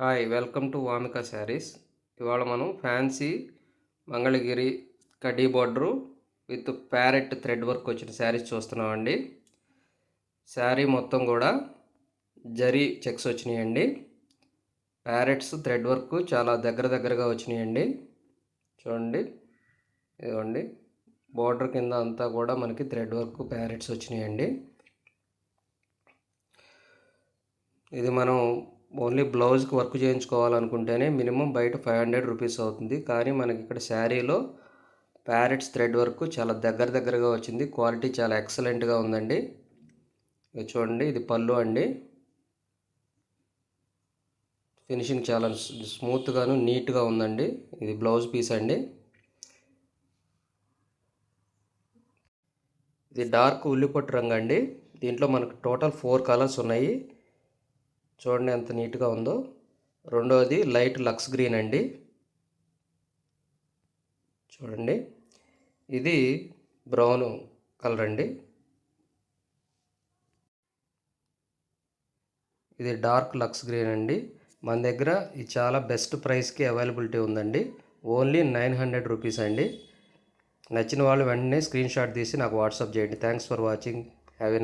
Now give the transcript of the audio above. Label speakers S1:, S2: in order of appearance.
S1: Hi welcome to Vamika sarees. ఇవాళ మనం fancy Mangalagiri కడ్డీ border with parrot thread work వచ్చిన శారీస్ చూస్తున్నామండి. శారీ మొత్తం కూడా జరీ చెక్స్ వచ్చినాయండి. ప్యారెట్స్ థ్రెడ్ వర్క్ చాలా దగ్గర దగ్గరగా వచ్చినాయండి. చూడండి ఇదిగోండి. బార్డర్ కింద అంతా కూడా మనకి థ్రెడ్ వర్క్ ప్యారెట్స్ వచ్చినాయండి. ఇది మనం ఓన్లీ బ్లౌజ్కి వర్క్ చేయించుకోవాలనుకుంటేనే మినిమం బయట ఫైవ్ హండ్రెడ్ రూపీస్ అవుతుంది. కానీ మనకి ఇక్కడ శారీలో ప్యారెట్స్ థ్రెడ్ వర్క్ చాలా దగ్గర దగ్గరగా వచ్చింది. క్వాలిటీ చాలా ఎక్సలెంట్గా ఉందండి. ఇది చూడండి ఇది పళ్ళు అండి. ఫినిషింగ్ చాలా స్మూత్గాను నీట్గా ఉందండి. ఇది బ్లౌజ్ పీస్ అండి. ఇది డార్క్ ఉల్లిపొట్టు రంగు అండి. దీంట్లో మనకు టోటల్ ఫోర్ కలర్స్ ఉన్నాయి. చూడండి ఎంత నీట్గా ఉందో. రెండవది లైట్ లక్స్ గ్రీన్ అండి. చూడండి. ఇది బ్రౌన్ కలర్ అండి. ఇది డార్క్ లక్స్ గ్రీన్ అండి. మన దగ్గర ఇది చాలా బెస్ట్ ప్రైస్కి అవైలబిలిటీ ఉందండి. ఓన్లీ నైన్ హండ్రెడ్ రూపీస్ అండి. నచ్చిన వాళ్ళు వెంటనే స్క్రీన్ షాట్ తీసి నాకు వాట్సాప్ చేయండి. Thanks for watching. హ్యావ్